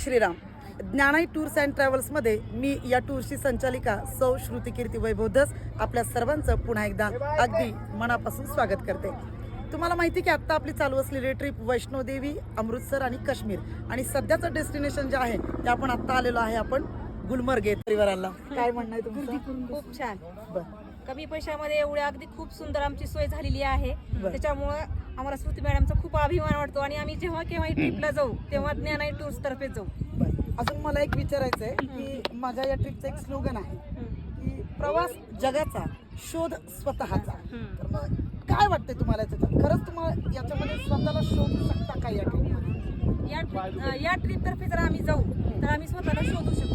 Shriram. ज्ञानाई tours and ट्रॅव्हल्समध्ये मी या टूरची संचालिका सौ श्रुती कीर्ती वैभवधस आपल्या सर्वांचं पुन्हा एकदा अगदी मनापासून स्वागत करते. तुम्हाला माहिती की आत्ता आपली चालू असलेली ट्रिप वैष्णोदेवी अमृतसर आणि काश्मीर आणि सध्याचं डेस्टिनेशन जे आहे ते आपण आत्ता आलेलो आहे आपण गुलमर्ग येत परिवाराला. काय म्हणणं आहे तुमचं? खूप छान. बरं. कमी पैशामध्ये एवढे अगदी खूप सुंदर आमची सोय झालेली आहे. त्याच्यामुळं आम्हाला श्रुती मॅडमचा खूप अभिमान वाटतो आणि आम्ही जेव्हा केव्हाही ट्रिपला जाऊ तेव्हा ज्ञानाई टूर्स तर्फे जाऊ. अजून मला एक विचारायचं आहे की माझ्या या ट्रिपचं एक स्लोगन आहे की प्रवास जगाचा शोध स्वतःचा. तर मग काय वाटतंय तुम्हाला याच्यात? खरंच तुम्हाला याच्यामध्ये स्वतःला शोधू शकता का या ट्रिपमध्ये या या ट्रिप तर्फे जर आम्ही जाऊ तर आम्ही स्वतःला शोधू शकू बरं. म्हणजे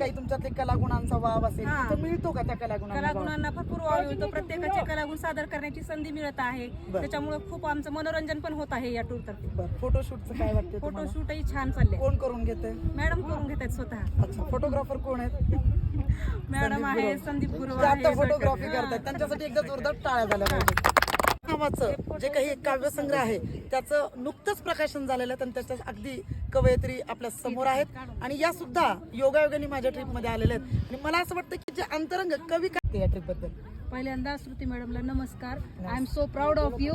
काही तुमच्यातले कलागुणांचा वाव असेल हा. मिळतो का त्या कलागुणांचा वाव? कलागुणांना भरपूर वाव मिळतो. प्रत्येकाचे कलागुण सादर करण्याची संधी मिळत आहे. बरं. त्याच्यामुळे खूप आमचं मनोरंजन पण होत आहे या टूर तर्फे. बरं. फोटोशूटचं काय वाटतं तुम्हाला? फोटोशूटही छान चालले कोण करून घेते मॅडम करून घेत आहेत स्वतः. अच्छा फोटोग्राफर कोण आहेत? मॅडम आहे गुरव. संदीप गुरु जे आता आहे. फोटोग्राफी करतात. त्यांच्यासाठी एकदा जोरदार टाळ्या झाल्या पाहिजे नावाचं जे काही काव्यसंग्रह आहे त्याचं नुकतंच प्रकाशन झालेलं आहे आणि त्याच्यात अगदी कवयित्री आपल्यासमोर आहेत. आणि या सुद्धा योगायोगाने माझ्या ट्रिपमध्ये आलेल्या आहेत. आणि मला असं वाटतं की जे अंतरंग कवी काय या ट्रिपबद्दल पहिल्यांदा श्रुती मॅडमला नमस्कार. I am so proud of you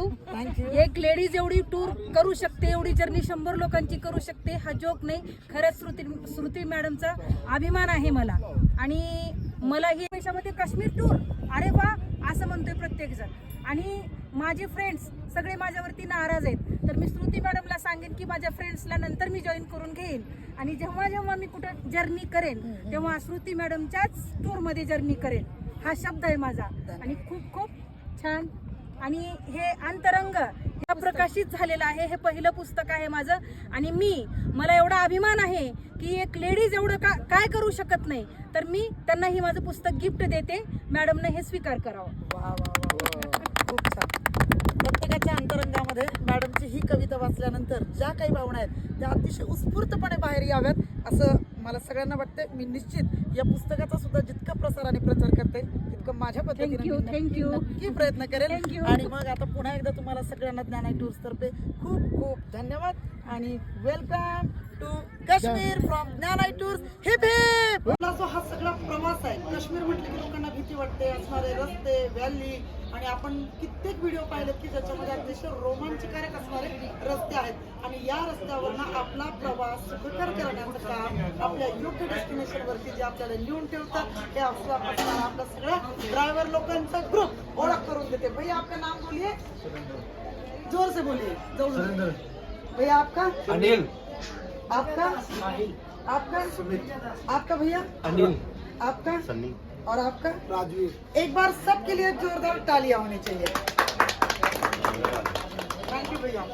एक लेडीज एवढी टूर करू शकते एवढी जर्नी शंभर लोकांची करू शकते हा जोक नाही. खरंच श्रुती श्रुती मॅडमचा अभिमान आहे मला. आणि मला ही पैशामध्ये काश्मीर टूर अरे वा! असं म्हणतोय प्रत्येक जण आणि माझे फ्रेंड्स सगळे माझ्यावरती नाराज आहेत. तर मी श्रुती मॅडमला सांगेन की माझ्या फ्रेंड्सला नंतर मी जॉईन करून घेईन. आणि जेव्हा जेव्हा मी कुठं जर्नी करेन तेव्हा श्रुती मॅडमच्याच टूरमध्ये जर्नी करेन. हा शब्द आहे माझा. आणि खूप खूप छान. आणि हे अंतरंग प्रकाशित झालेलं आहे. हे पहिलं पुस्तक आहे माझं. आणि मी मला एवढा अभिमान आहे की एक लेडीज एवढं का काय करू शकत नाही. तर मी त्यांना ही माझं पुस्तक गिफ्ट देते. मॅडमने हे स्वीकार करावं. वा वा. खूप छान. प्रत्येकाच्या अंतरंगामध्ये मॅडमची ही कविता वाचल्यानंतर ज्या काही भावना आहेत त्या अतिशय उत्स्फूर्तपणे बाहेर याव्यात असं मला सगळ्यांना वाटतं मी निश्चित या पुस्तकाचा सुद्धा जितका प्रसार आणि प्रचार करते तितकं माझ्या पद्धतीने. नक्की प्रयत्न करेल. आणि मग आता पुन्हा एकदा तुम्हाला सगळ्यांना ज्ञाना टूर्स तर्फे खूप खूप धन्यवाद आणि welcome to Kashmir from Gyanai tours hip hip हा सगळा प्रवास आहे काश्मीर म्हटलं की लोकांना भीती वाटते असणारे रस्ते व्हॅली आणि आपण कित्येक व्हिडिओ पाहिलेत की ज्याच्यामध्ये अतिशय रोमांचकारक असणारे रस्ते आहेत. आणि या रस्त्यावरनं आपला प्रवास सुखकर करण्याचं काम आपल्या योग्य डेस्टिनेशन वरती जे आपल्याला लिहून ठेवतात हे आपला आपला सगळ्या ड्रायव्हर लोकांचा ग्रुप ओळख करून देते. भैया आपका नाम बोलिए जोर से बोलिए जोर भैया आपका? अनिल. आपका? आपका? आपका भैया? अनिल. आपका? सन्नी. और आपका? राजवीर। एक बार सबके लिए जोरदार तालियां होनी चाहिए। थैंक यू भैया।